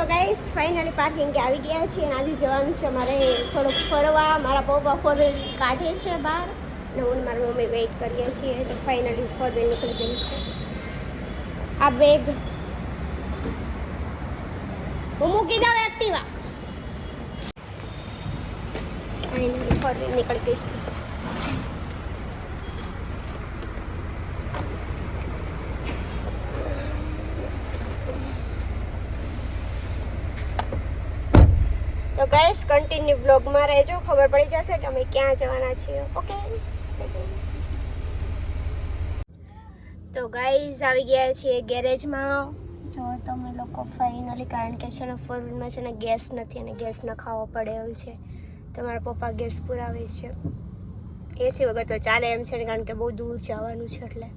તો guys finally parking આવી ગયા છીએ અને આજે જવાનું છે મારે થોડુંક ફરવા. મારા પપ્પા ફોર વ્હીલ કાઢે છે બહાર અને હું ને મારી મમ્મી વેઇટ કરીએ છીએ તો ફાઇનલી ફોર વ્હીલ નીકળી ગઈ છે. આ બેગ હું મૂકી દઉં એક્ટિવા ફાઇનલી ફોર વ્હીલ નીકળી ગઈ છે. ગાઈસ કન્ટિન્યુ વ્લોગમાં રહેજો. ખબર પડી જશે કે અમે ક્યાં જવાના છીએ. ઓકે તો ગાઈઝ આવી ગયા છીએ ગેરેજમાં જો તમે લોકો ફાઇનલી કારણ કે છે ને ફોર વ્હીલમાં છે ને ગેસ નથી અને ગેસ નખાવો ખાવો પડે એવું છે. તમારા પપ્પા ગેસ પુરાવે છે. એસી વગર તો ચાલે એમ છે ને, કારણ કે બહુ દૂર જવાનું છે એટલે.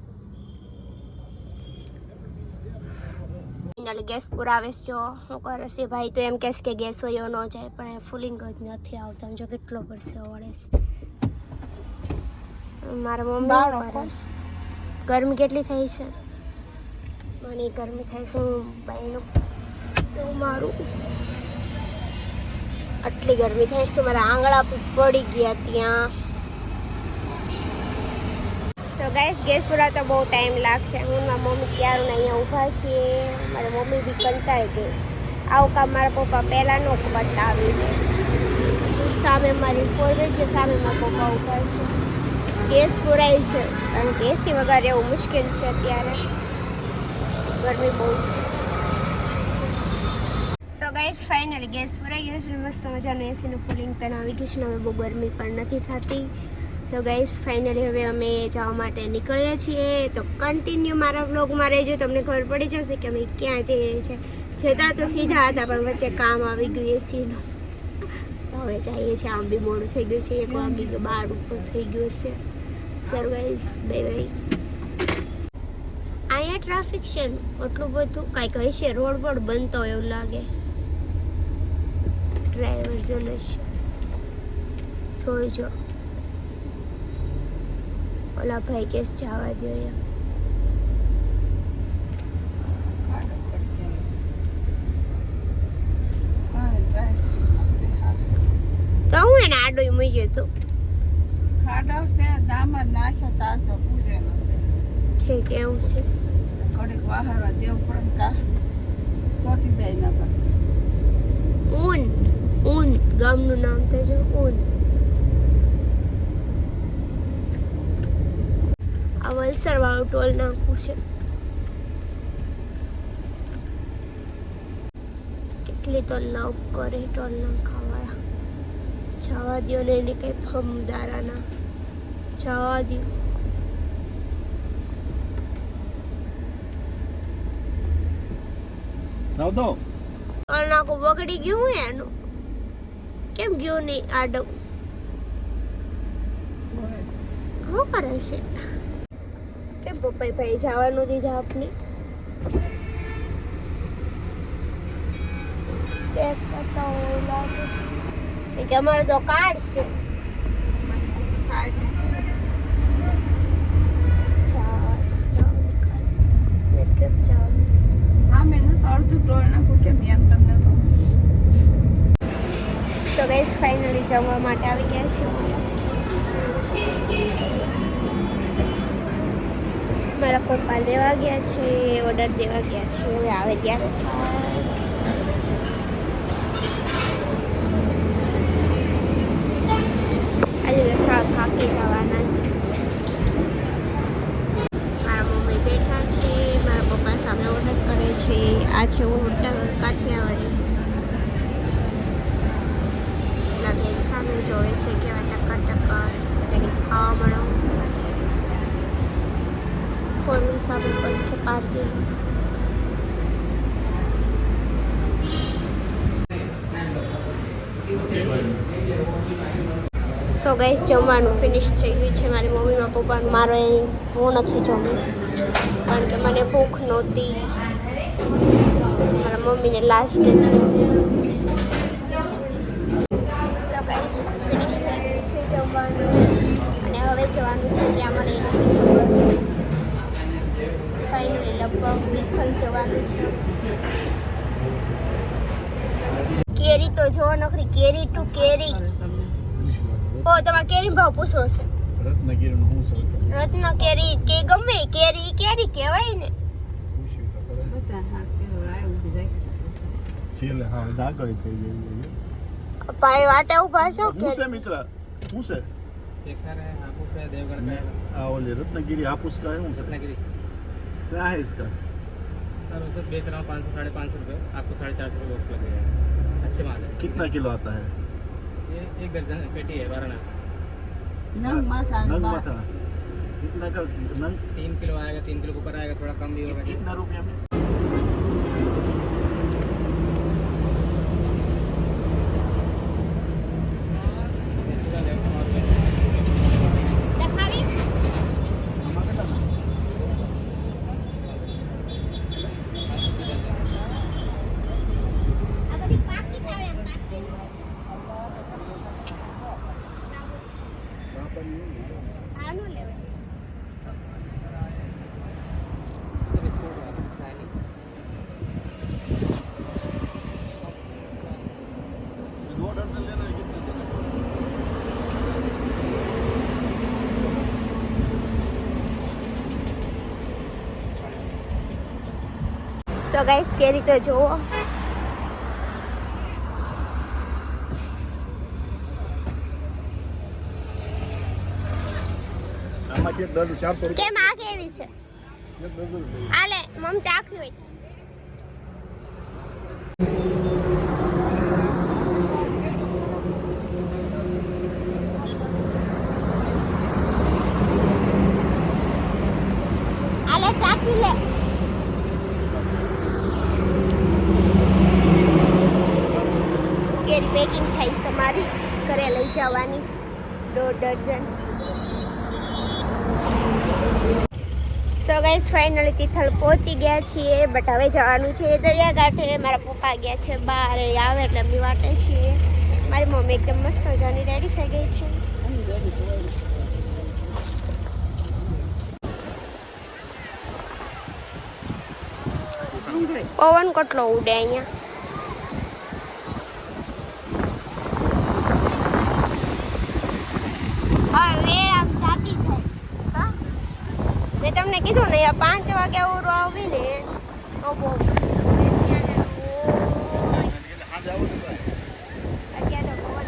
ફાઇનલી ગેસ પુરાવે છે જો શું કરે છે ભાઈ તો એમ કહેશ કે ગેસ હોય ન જાય પણ એ ફૂલિંગ જ નથી આવતો જો કેટલો પડશે વળે છે. મારા મમ્મી બાળકો. ગરમી કેટલી થઈ છે? મને ગરમી થાય છે હું બાઈનું તો મારું. આટલી ગરમી થાય છે મારા આંગળા પડી ગયા ત્યાં. સો ગાઈસ ગેસ પુરાવતા બહુ ટાઈમ લાગશે. હું મારા મમ્મી ત્યારું અહીંયા ઊભા છીએ. મારી મમ્મી બી કંટાળી ગઈ. આવું કામ મારા પપ્પા પહેલાં નો બતાવી દે સામે મારી ફોર વ્હીલ છે, સામે મારા પપ્પા ઊભા છે. ગેસ પુરાય છે. કારણ કે એસી વગર રહેવું મુશ્કેલ છે અત્યારે. ગરમી બહુ છે. સો ગાઈસ ફાઇનલી ગેસ પુરાઈ ગયો છે મસ્ત મજાનું એસીનું ફિલિંગ પણ આવી ગયું છે હવે બહુ ગરમી પણ નથી થતી. સો ગાઈસ ફાઇનલી હવે અમે જવા માટે નીકળ્યા છીએ. તો કન્ટિન્યુ મારા વ્લોગમાં રહેજો. તમને ખબર પડી જશે કે અમે ક્યાં જઈએ છીએ. જતા તો સીધા હતા, પણ વચ્ચે કામ આવી ગયું એસીનું તો હવે જઈએ છીએ. આમ બી મોડું થઈ ગયું છે. એક વાગી ગયો બાર ઉપર થઈ ગયું છે સર ગાઈસ બે ગાઈસ અહીંયા ટ્રાફિક છે એટલું બધું કાંઈક હશે, રોડ બોર્ડ બનતો હોય એવું લાગે. ડ્રાઈવર જન હશે જોઈજો ઓલા ભાઈ કેસ જવા દો એમ ખાડો પડી ગયેલો છે. હા, drive હશે હાલો. તો હું એને આડોય મૂક્યો તો ખાડો છે, ડામર નાખ્યો તાજો પૂરેલો છે. ઠીક એવું છે ઘડીક વાહરવા દેવું પણ ને કા ચોંટી જાય નકર. ઊન ઊન ગામનું નામ તો જો ઊન આ વલસાડ વાળું ટોલ નાખવું છે કેટલી તો લવ કરે ટોલ નાખાવાળા જવા દ્યો ને એને કઈ ફમદારાના જવા દો ટોલ નાખું બગડી ગયું હું એનું કેમ ગયું નહીં આડો શું કરે છે પપ્પાએ ભાઈ જવાનું દીધા આપને. ચેક કરતા હોય લાગે કે અમારે તો કાર્ડ છે. કાર્ડ. તો ગઈસ ફાઇનલી જમવા માટે આવી ગયા છે મારા પપ્પા લેવા ગયા છે ઓર્ડર દેવા ગયા છે, હવે આવે ત્યારે. આજે થાકી જવાના છે. મારા મમ્મી બેઠા છે, મારા પપ્પા સામે ઓર્ડર કરે છે. આ છે હોટલ કાઠિયાવાડી. પેલા બેન સામે જોવે છે કેવા ટક્કર ટક્કર એટલે કે ખાવા મળો ફોર પડે છે પાર્કિંગ. સો ગાઈસ જમવાનું ફિનિશ થઈ ગયું છે. મારી મમ્મીના પપ્પાનું મારો હું નથી જમ્યું કારણ કે મને ભૂખ નહોતી. મારા મમ્મીને લાસ્ટ છે સો ગાઈસ ફિનિશ થઈ ગયું છે જમવાનું અને હવે જવાનું છે ત્યાં મને નથી ખબર ફાઇનલી લગભગ તિથલ જવાનું છે. કેરી તો જો નખરી કેરી ટુ કેરી. ઓ તમારે કેરી ભાવ પૂછો છે રત્ન કેરી? કે ગમે કેરી કેરી કહેવાય ને. રત્નગીરી હાપુસ કાય રત્નગીરી. क्या है इसका? सर उसे बेच रहा हूँ पाँच सौ साढ़े पाँच सौ रुपये आपको साढ़े चार सौ रुपये बॉक्स लगेगा अच्छे माल है। कितना किलो आता है? ये एक दर्जन पेटी है बारह नंग हाँ, माथा कितना का नंग? तीन किलो आएगा तीन किलो ऊपर आएगा थोड़ा कम भी होगा। कितना रुपया સો ગાઈસ કે રીતે દર્જન કેમ આ કેવી છે? આલે મમ ચાખી હોય આલે ચાખી લે કેરી પેકિંગ થઈ છે મારી. ઘરે લઈ જવાની. દોઢ dozen so guys finally Tithal પહોંચી ગયા છીએ બટ હવે જવાનું છે દરિયાકાંઠે. મારા પપ્પા ગયા છે બહાર આવે એટલે એમની વાટે છીએ. મારી મમ્મી એકદમ મસ્ત મજાની રેડી થઈ ગઈ છે. પવન કેટલો ઉડે અહીંયા હવે આમ જાતી થાય હા મેં તમને કીધું ને પાંચ વાગે ઓરો આવી ને તો બહુ અત્યારે આજે આવો તો ભાઈ. તો પવન પવન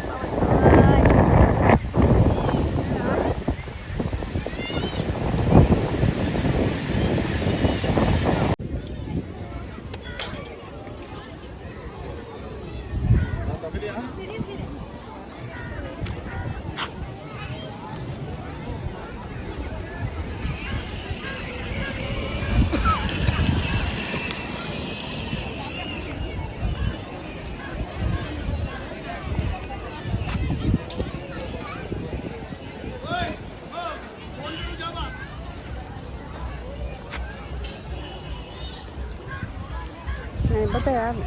પવન ને બધા આવે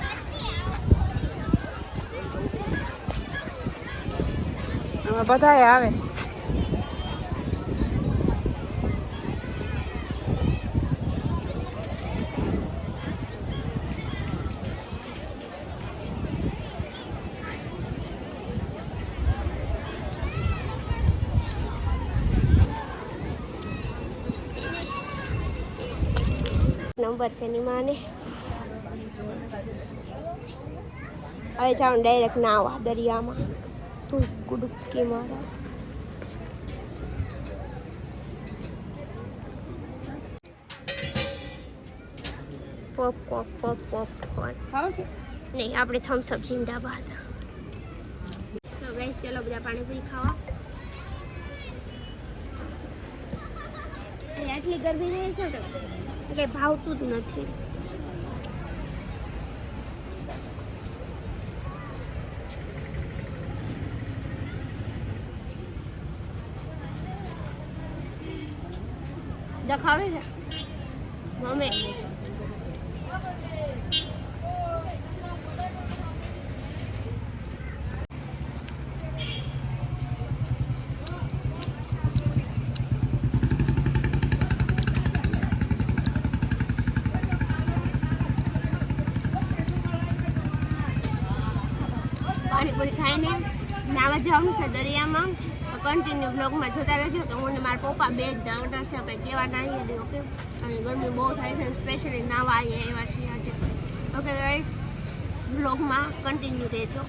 આમાં બધાય આવે નંબર છે એની માને હવે જાઉં ડાયરેક્ટ નાવા દરિયામાં. તું ડૂબકી મારા. Pop pop pop popcorn ખાવ નહીં આપણે થમ્સઅપ જિંદાબાદ. સો ગાઈસ ચલો બધા પાણીપુરી ખાવા. આટલી ગરમી રહે છે કે ભાવતું જ નથી. દેખાવે છે? મમ્મી. પાણીપુરી ખાઈને નાવા જવાનું છે દરિયામાં. કન્ટિન્યુ બ્લોગમાં જોતા રહેજો. તો હું મારા પપ્પા બે જ છે આપણે કેવા ના આવીએ ઓકે અને ગરમી બહુ થાય છે સ્પેશિયલી નાવા આવીએ એવા છીએ આજે. ઓકે ગાઈસ બ્લોગમાં કન્ટિન્યુ રહેજો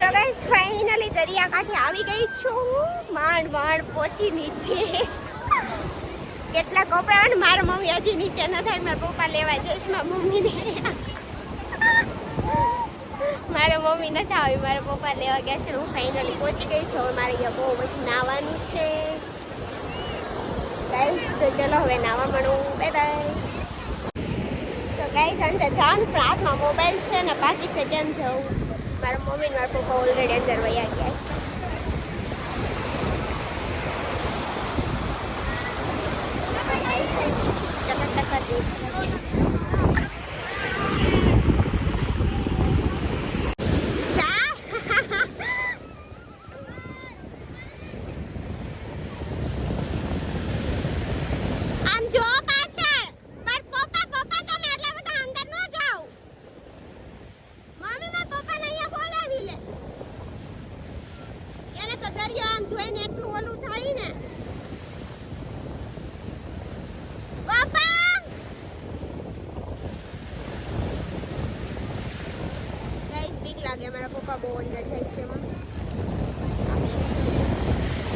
તો ગાઈસ ફાઇનલી દરિયાકાંઠે આવી ગઈ છું માંડ માંડ પહોંચી નીચે કેટલા કપડા અને મારા મમ્મી હજી નીચે ન થાય, મારા પપ્પા લેવા જઈશ મારા મમ્મીને. મારા મમ્મી નથી આવી મારા પપ્પા લેવા ગયા છે ને, હું ફાઇનલી પહોંચી ગઈ છું. હવે મારે અહીંયા બહુ બધું નાવાનું છે. ગાઈસ તો ચલો હવે નાવા મળું. બાય બાય તો ગાઈસ અંદર જવાનું પણ હાથમાં મોબાઈલ છે ને, બાકી છે, કેમ જવું? મારા મમ્મી મારા પપ્પા ઓલરેડી અંદર વયા ગયા છે આમ જો પાછળ માર પપ્પા પપ્પા તમે એટલા બધા અંદર ન જાઓ મમ્મી માર પપ્પાને અહીંયા બોલાવી લે એને તો દરિયો આમ જોઈને એટલું ઓલું થાય ને પપ્પા ગાઈસ બીક લાગે મારા પપ્પા બહુ અંદર જાય છે એમાં આ બે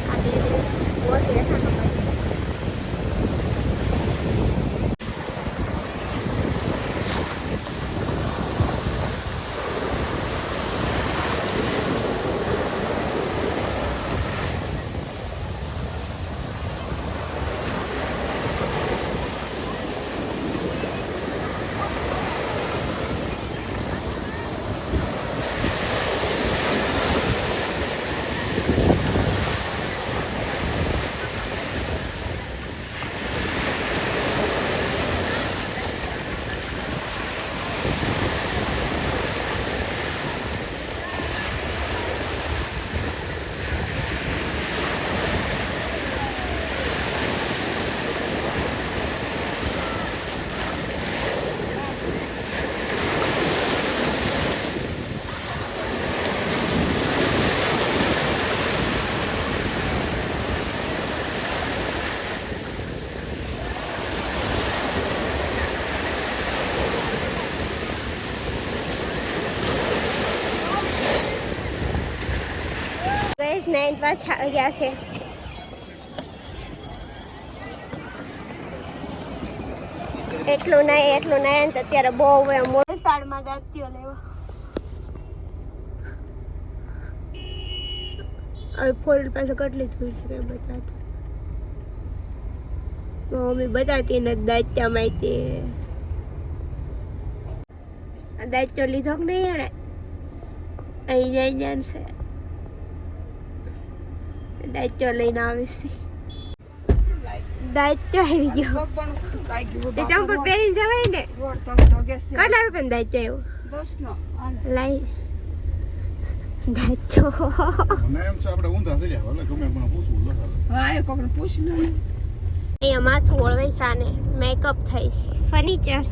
આ બે મિનિટ બહુ હેઠાનો કરે ગઈસ નાઇન પાછા ગયા છે. એટલું નહીં એટલું નહીં તો અત્યારે બહુ એમ વલસાડમાં દાત્યો લેવા. હવે ફોર પાસે કેટલી ભીડ છે કઈ મમ્મી, બતાતી ને દાત્યા માહિતી દાંત્યો લીધો કે નહીં એણે? અહીં જાય જાણશે દાયિત્વ લઈને આવીશ. દાયિત્વ આવી ગયો. તે ચંપલ પહેરીને જવાય ને? કેટલા રૂપિયાનું દાયિત્વ આવ્યું? દસ નો. લાઈ. છે આપણે ઊંધા થઈ જાય એટલે ગમે પણ પૂછવું હા એ કોકને પૂછી લો. અહીંયા માથું ઓળવાઈ સાને મેકઅપ થઈશ. ફર્નિચર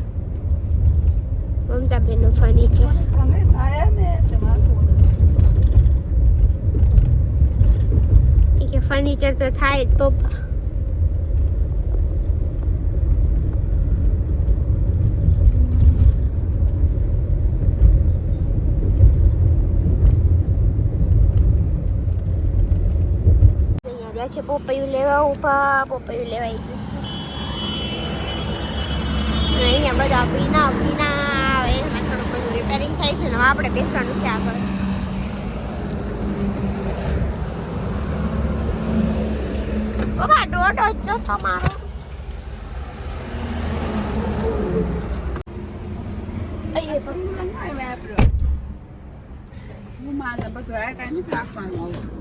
મમતાબેનનું ફર્નિચર. તમે આયા ને માથું એ કે ફર્નિચર તો થાય જ, પપ્પા. ગયા છે પોપૈયું લેવા ઊભા પોપૈયું લેવા આવી ગયું છે. અહીંયા બધા ભીના ભીના આવે, એમાં થોડું બધું રિપેરિંગ થાય છે, ને આપણે બેસવાનું છે આગળ. પપ્પા દોડો છો તમારો અહીંયા હું માને બધું આ કાંઈ નથી હવે.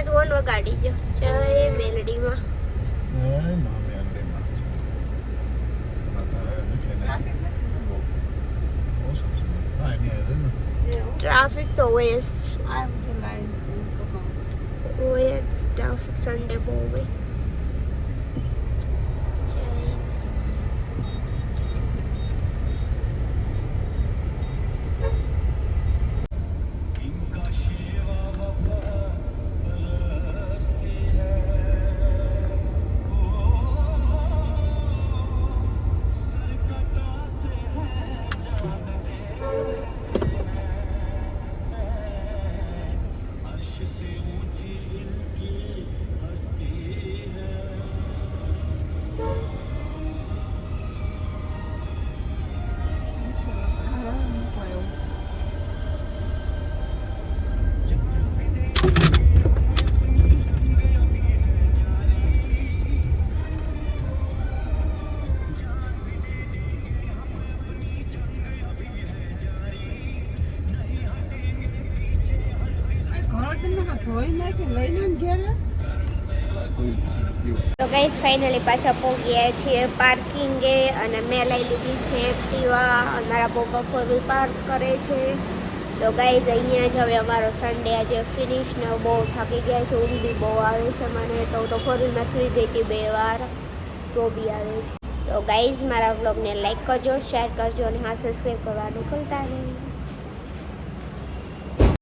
જ વન વગાડી જો જય મેલડીમાં. ના ના. ના ને. ટ્રાફિક તો ને હોય જ. હોય ટ્રાફિક સન્ડે બહુ હોય. તો ગાઈસ ફાઇનલી પાછા પહોંચ્યા છીએ પાર્કિંગે અને મેં લઈ લીધી છે એક્ટિવા. અને મારા પપ્પા ફોર પાર્ક કરે છે. તો ગાઈઝ અહીંયા જ હવે અમારો સન્ડે આજે ફિનિશ ને બહુ થાકી ગયા છે. ઊંઘ બી બહુ આવે છે મને. તો તો ફોર વ્હીલમાં ગઈ હતી બે વાર. તો બી આવે છે. તો ગાઈઝ મારા વ્લોગને લાઈક કરજો શેર કરજો અને હા સબસ્ક્રાઈબ કરવાનું ભૂલતા નહીં.